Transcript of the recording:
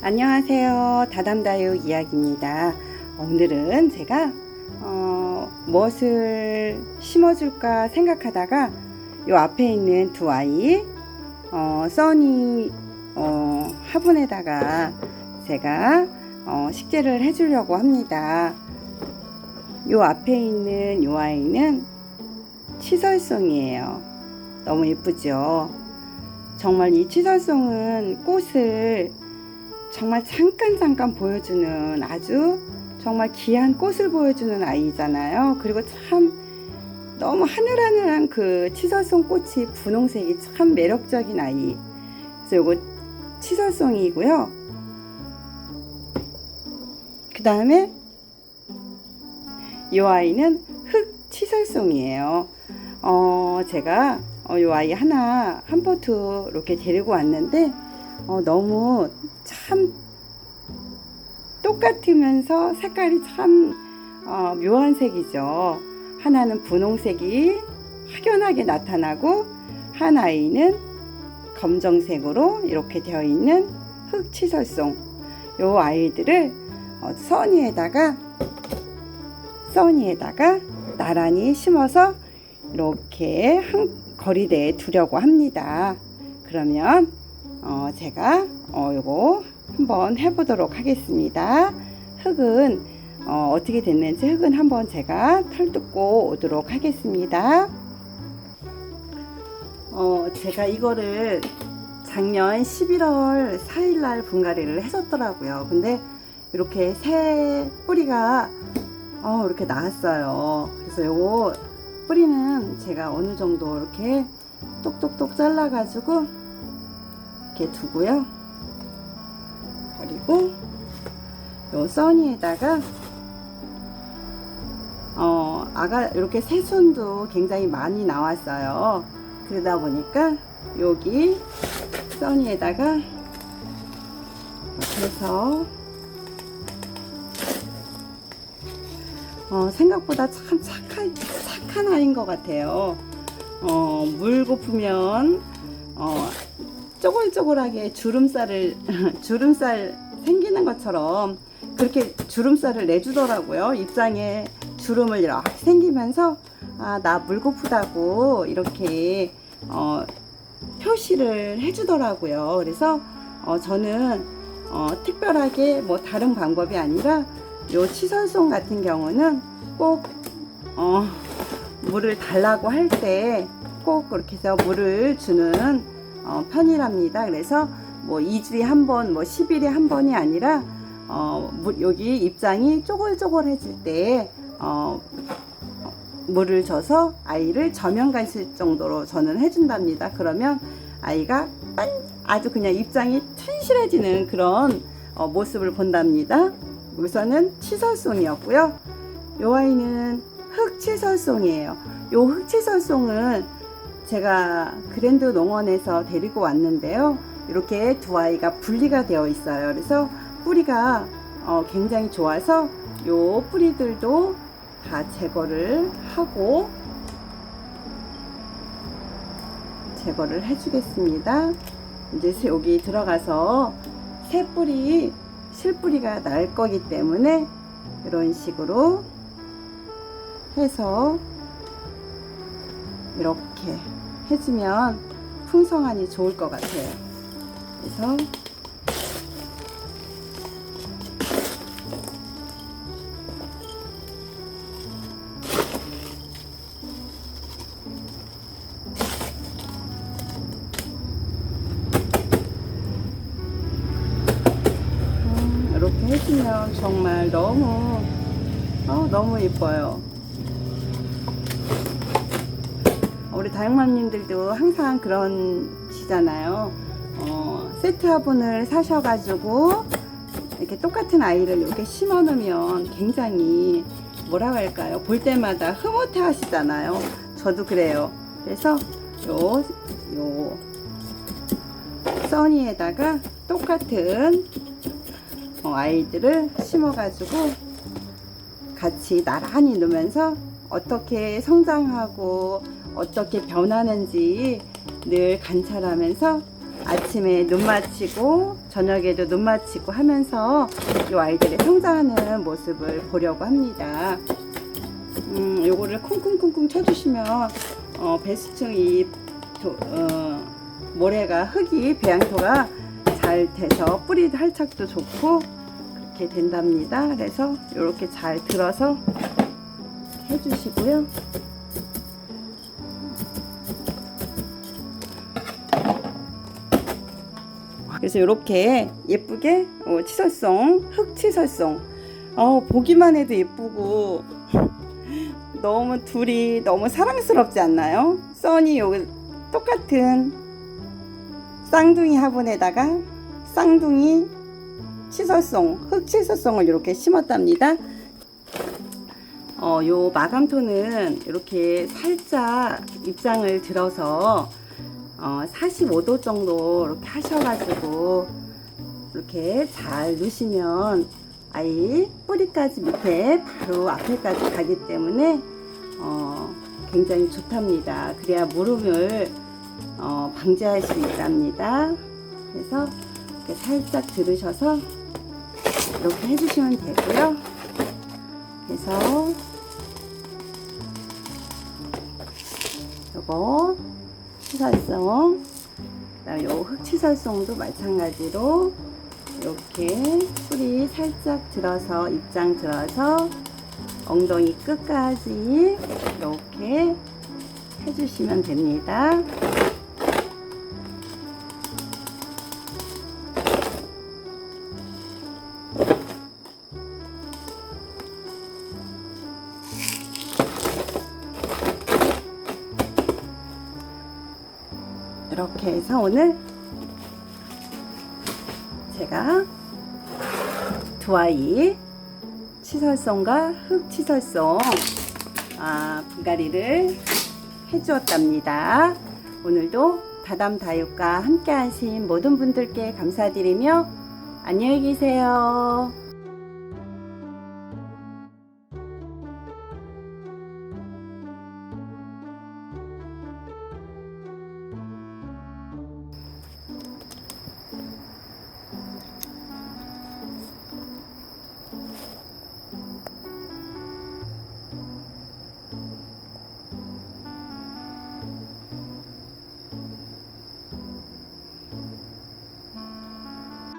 안녕하세요. 다담다육 이야기입니다. 오늘은 제가 어, 무엇을 심어줄까 생각하다가 요 앞에 있는 두 아이 어, 써니 어, 화분에다가 제가 어, 식재를 해주려고 합니다. 요 앞에 있는 요 아이는 치설송이에요. 너무 예쁘죠? 정말 이 치설송은 꽃을 정말 잠깐 잠깐 보여주는 아주 정말 귀한 꽃을 보여주는 아이잖아요. 그리고 참 너무 하늘하늘한 그 치설송 꽃이 분홍색이 참 매력적인 아이. 그래서 요거 치설송이고요. 그 다음에 이 아이는 흑 치설송이에요. 어, 제가 어, 요 아이 하나 한 포트 이렇게 데리고 왔는데 어, 너무 참 똑같으면서 색깔이 참 어, 묘한 색이죠. 하나는 분홍색이 확연하게 나타나고 한 아이는 검정색으로 이렇게 되어 있는 흑치설송. 요 아이들을 어, 써니에다가 써니에다가 나란히 심어서 이렇게 한 거리대에 두려고 합니다. 그러면 어, 제가 어, 요거 한번 해보도록 하겠습니다. 흙은 어, 어떻게 됐는지 흙은 한번 제가 털 뜯고 오도록 하겠습니다. 어, 제가 이거를 작년 11월 4일 날 분갈이를 했었더라고요. 근데 이렇게 새 뿌리가 어, 이렇게 나왔어요. 그래서 요거 뿌리는 제가 어느 정도 이렇게 똑똑똑 잘라가지고 이렇게 두고요. 그리고 요 써니에다가 어 아가 이렇게 새순도 굉장히 많이 나왔어요. 그러다 보니까 여기 써니에다가 해서 어, 생각보다 참 착한 착한 아이인 것 같아요. 어, 물 고프면 어, 쪼글쪼글하게 주름살을 주름살 생기는 것처럼 그렇게 주름살을 내주더라고요. 입장에 주름을 이렇게 생기면서 아 나 물 고프다고 이렇게 어, 표시를 해주더라고요. 그래서 어, 저는 어, 특별하게 뭐 다른 방법이 아니라 요 치설송 같은 경우는 꼭 어, 물을 달라고 할 때 꼭 그렇게 해서 물을 주는 어, 편이랍니다. 그래서 뭐 2주에 한 번, 뭐 10일에 한 번이 아니라 어, 물, 여기 입장이 쪼글쪼글해질 때 어, 어, 물을 줘서 아이를 저면 가실 정도로 저는 해준답니다. 그러면 아이가 빤, 아주 그냥 입장이 튼실해지는 그런 어, 모습을 본답니다. 우선은 치설송이었고요. 요 아이는 흑치설송이에요. 요 흑치설송은 제가 그랜드 농원에서 데리고 왔는데요. 이렇게 두 아이가 분리가 되어 있어요. 그래서 뿌리가 어, 굉장히 좋아서 요 뿌리들도 다 제거를 하고 제거를 해주겠습니다. 이제 여기 들어가서 새 뿌리, 실뿌리가 날 거기 때문에 이런 식으로 해서 이렇게 해주면 풍성하니 좋을 것 같아요. 그래서 해주면 정말 너무 어, 너무 예뻐요. 우리 다육맘님들도 항상 그런 시잖아요. 어, 세트 화분을 사셔가지고 이렇게 똑같은 아이를 이렇게 심어 놓으면 굉장히 뭐라고 할까요? 볼 때마다 흐뭇해 하시잖아요. 저도 그래요. 그래서 요, 요, 써니에다가 똑같은 어, 아이들을 심어가지고 같이 나란히 놓으면서 어떻게 성장하고 어떻게 변하는지 늘 관찰하면서 아침에 눈 맞히고 저녁에도 눈 맞히고 하면서 이 아이들의 성장하는 모습을 보려고 합니다. 음, 요거를 쿵쿵쿵쿵 쳐주시면 어, 배수층 이 도- 어, 모래가 흙이 배양토가 잘 돼서 뿌리 활착도 좋고 그렇게 된답니다. 그래서 이렇게 잘 들어서 해주시고요. 그래서 이렇게 예쁘게 어, 치설송, 흑치설송. 어, 보기만 해도 예쁘고 너무 둘이 너무 사랑스럽지 않나요? 써니 요 똑같은 쌍둥이 화분에다가 쌍둥이 치설송, 흑치설송을 이렇게 심었답니다. 어, 요 마감토는 이렇게 살짝 입장을 들어서 어, 45도 정도 이렇게 하셔가지고 이렇게 잘 넣으시면 아이 뿌리까지 밑에 바로 앞에까지 가기 때문에 어, 굉장히 좋답니다. 그래야 무름을 어, 방지할 수 있답니다. 그래서 이렇게 살짝 들으셔서 이렇게 해주시면 되고요. 그래서 치설송 그다음 요 흑치설송도 마찬가지로 이렇게 뿌리 살짝 들어서 입장 들어서 엉덩이 끝까지 이렇게 해주시면 됩니다. 이렇게 해서 오늘 제가 두 아이 치설송과 흑치설송 아, 분갈이를 해주었답니다. 오늘도 다담다육과 함께 하신 모든 분들께 감사드리며 안녕히 계세요.